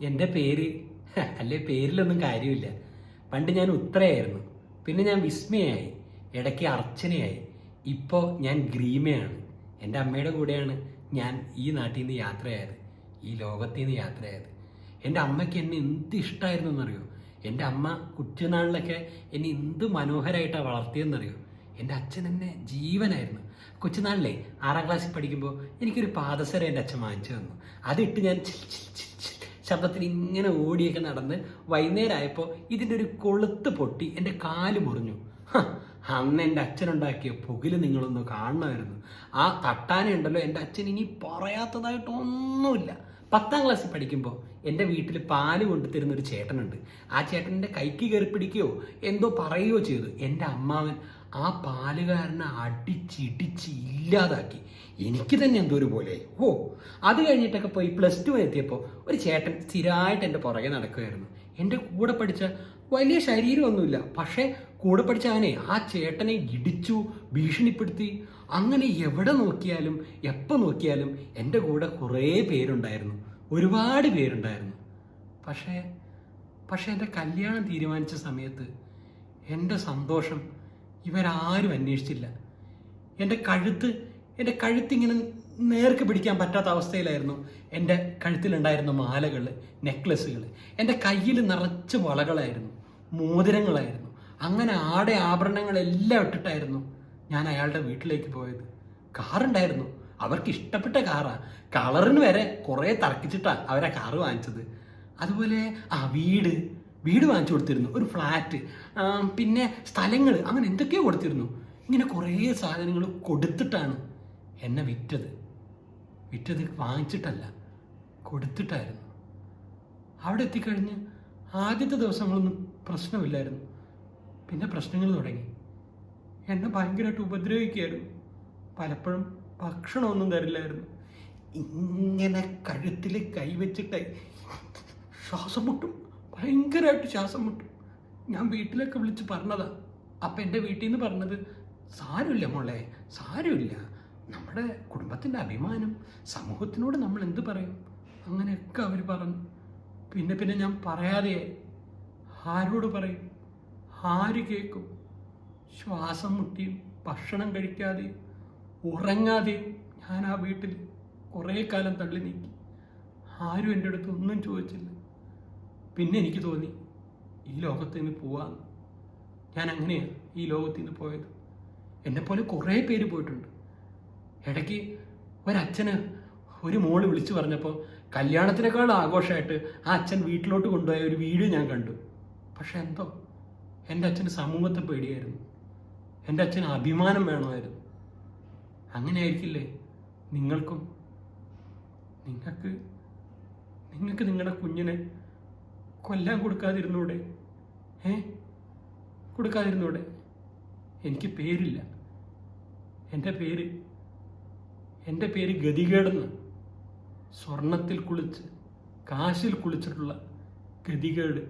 എന്റെ പേര് അല്ലെ പേരിലൊന്നും കാര്യമില്ല. പണ്ട് ഞാൻ ഉത്രയായിരുന്നു. പിന്നെ ഞാൻ വിസ്മയായി. ഇടയ്ക്ക് അർച്ചനയായി. ഇപ്പോൾ ഞാൻ ഗ്രീമയാണ്. എന്റെ അമ്മയുടെ കൂടെയാണ് ഞാൻ ഈ നാട്ടിൽ നിന്ന് യാത്രയായത്. ഈ ലോകത്തിൽ നിന്ന് യാത്രയായത്. എന്റെ അമ്മയ്ക്ക് എന്നെ എന്ത് ഇഷ്ടമായിരുന്നു എന്നറിയോ എന്റെ അമ്മ കുച്ചുനാളിലൊക്കെ എന്നെ എന്ത് മനോഹരമായിട്ടാണ് വളർത്തിയെന്നറിയോ? എന്റെ അച്ഛൻ എന്നെ ജീവനായിരുന്നു. കൊച്ചുനാളിലെ ആറാം ക്ലാസ്സിൽ പഠിക്കുമ്പോൾ എനിക്കൊരു പാദസരം എന്റെ അച്ഛൻ വാങ്ങിച്ചു തന്നു. അതിട്ട് ഞാൻ ശബ്ദത്തിൽ ഇങ്ങനെ ഓടിയൊക്കെ നടന്ന് വൈകുന്നേരമായപ്പോൾ ഇതിന്റെ ഒരു കൊളുത്ത് പൊട്ടി എന്റെ കാൽ മുറിഞ്ഞു. അന്ന് എന്റെ അച്ഛനുണ്ടാക്കിയ പുകിൽ നിങ്ങളൊന്ന് കാണണമായിരുന്നു. ആ തട്ടാനുണ്ടല്ലോ എന്റെ അച്ഛൻ ഇനി പറയാത്തതായിട്ടൊന്നുമില്ല. പത്താം ക്ലാസ്സിൽ പഠിക്കുമ്പോൾ എന്റെ വീട്ടിൽ പാൽ കൊണ്ടുതരുന്ന ഒരു ചേട്ടനുണ്ട്. ആ ചേട്ടന്റെ കൈക്ക് കയറി പിടിക്കുകയോ എന്തോ പറയുകയോ ചെയ്തു. എന്റെ അമ്മാവൻ ആ പാലുകാരനെ അടിച്ചിടിച്ച് ഇല്ലാതാക്കി. എനിക്ക് തന്നെ എന്തോ ഒരു പോലെ. ഓ അത് കഴിഞ്ഞിട്ടൊക്കെ പോയി പ്ലസ് ടു എത്തിയപ്പോൾ ഒരു ചേട്ടൻ സ്ഥിരമായിട്ട് എന്റെ പുറകെ നടക്കുമായിരുന്നു എന്റെ കൂടെ പഠിച്ച വലിയ ശരീരമൊന്നുമില്ല. പക്ഷേ കൂടെ പഠിച്ച അവനെ ആ ചേട്ടനെ ഇടിച്ചു ഭീഷണിപ്പെടുത്തി. അങ്ങനെ എവിടെ നോക്കിയാലും എപ്പോൾ നോക്കിയാലും എന്റെ കൂടെ കുറേ പേരുണ്ടായിരുന്നു. ഒരുപാട് പേരുണ്ടായിരുന്നു. പക്ഷേ പക്ഷേ എന്റെ കല്യാണം തീരുമാനിച്ച സമയത്ത് എന്റെ സന്തോഷം ഇവരാരും അന്വേഷിച്ചില്ല. എന്റെ കഴുത്ത് എന്റെ കഴുത്തിങ്ങനെ നേർക്ക് പിടിക്കാൻ പറ്റാത്ത അവസ്ഥയിലായിരുന്നു. എന്റെ കഴുത്തിലുണ്ടായിരുന്ന മാലകൾ നെക്ലസ്സുകൾ എന്റെ കയ്യിൽ നിറച്ച് വളകളായിരുന്നു. മോതിരങ്ങളായിരുന്നു. അങ്ങനെ ആടെ ആഭരണങ്ങളെല്ലാം ഇട്ടിട്ടായിരുന്നു ഞാൻ അയാളുടെ വീട്ടിലേക്ക് പോയത്. കാറുണ്ടായിരുന്നു അവർക്ക് ഇഷ്ടപ്പെട്ട കാറാണ് കളറിന് വരെ കുറേ തർക്കിച്ചിട്ടാണ് അവരെ കാറ് വാങ്ങിച്ചത്. അതുപോലെ ആ വീട്. വീട് വാങ്ങിച്ചു കൊടുത്തിരുന്നു. ഒരു ഫ്ലാറ്റ് പിന്നെ സ്ഥലങ്ങൾ അങ്ങനെ എന്തൊക്കെയോ കൊടുത്തിരുന്നു. ഇങ്ങനെ കുറേ സാധനങ്ങൾ കൊടുത്തിട്ടാണ് എന്നെ വിറ്റത്. വിറ്റത് വാങ്ങിച്ചിട്ടല്ല കൊടുത്തിട്ടായിരുന്നു. അവിടെ എത്തിക്കഴിഞ്ഞ് ആദ്യത്തെ ദിവസങ്ങളൊന്നും പ്രശ്നമില്ലായിരുന്നു. പിന്നെ പ്രശ്നങ്ങൾ തുടങ്ങി. എന്നെ ഭയങ്കരമായിട്ട് ഉപദ്രവിക്കുകയായിരുന്നു. പലപ്പോഴും ഭക്ഷണമൊന്നും തരില്ലായിരുന്നു. ഇങ്ങനെ കഴുത്തിൽ കൈവച്ചിട്ട് ശ്വാസം മുട്ടും. ഭയങ്കരമായിട്ട് ശ്വാസം മുട്ടും. ഞാൻ വീട്ടിലൊക്കെ വിളിച്ച് പറഞ്ഞതാ. അപ്പം എന്റെ വീട്ടിൽ നിന്ന് പറഞ്ഞത് സാരമില്ല മോളെ സാരമില്ല. നമ്മുടെ കുടുംബത്തിന്റെ അഭിമാനം സമൂഹത്തിനോട് നമ്മൾ എന്ത് പറയും? അങ്ങനെയൊക്കെ അവർ പറഞ്ഞു. പിന്നെ പിന്നെ ഞാൻ പറയാതെ ആരോട് പറയും? ആര് കേൾക്കും ശ്വാസം മുട്ടിയും ഭക്ഷണം കഴിക്കാതെ ഉറങ്ങാതെ ഞാൻ ആ വീട്ടിൽ കുറേ കാലം തള്ളി നീക്കി. ആരും എന്റെ അടുത്ത് ഒന്നും ചോദിച്ചില്ല. പിന്നെ എനിക്ക് തോന്നി ഈ ലോകത്ത് നിന്ന് പോവാന്ന്. ഞാൻ അങ്ങനെയാണ് ഈ ലോകത്തിൽ നിന്ന് പോയത്. എന്നെപ്പോലെ കുറേ പേര് പോയിട്ടുണ്ട്. ഇടയ്ക്ക് ഒരച്ഛന് ഒരു മോൾ വിളിച്ചു പറഞ്ഞപ്പോൾ കല്യാണത്തിനേക്കാൾ ആഘോഷമായിട്ട് ആ അച്ഛൻ വീട്ടിലോട്ട് കൊണ്ടുപോയ ഒരു വീഡിയോ ഞാൻ കണ്ടു. പക്ഷെ എന്തോ? എന്റെ അച്ഛന് സമൂഹത്തെ പേടിയായിരുന്നു. എന്റെ അച്ഛന് അഭിമാനം വേണമായിരുന്നു. അങ്ങനെ ആയിരിക്കില്ലേ നിങ്ങൾക്കും നിങ്ങൾക്ക് നിങ്ങൾക്ക് നിങ്ങളുടെ കുഞ്ഞിനെ കൊല്ലാൻ കൊടുക്കാതിരുന്നൂടെ? ഏ? കൊടുക്കാതിരുന്നൂടെ? എനിക്ക് പേരില്ല. എന്റെ പേര് എന്റെ പേര് ഗതികേടെന്ന് സ്വർണത്തിൽ കുളിച്ച് കാശിൽ കുളിച്ചിട്ടുള്ള ഗതികേട്.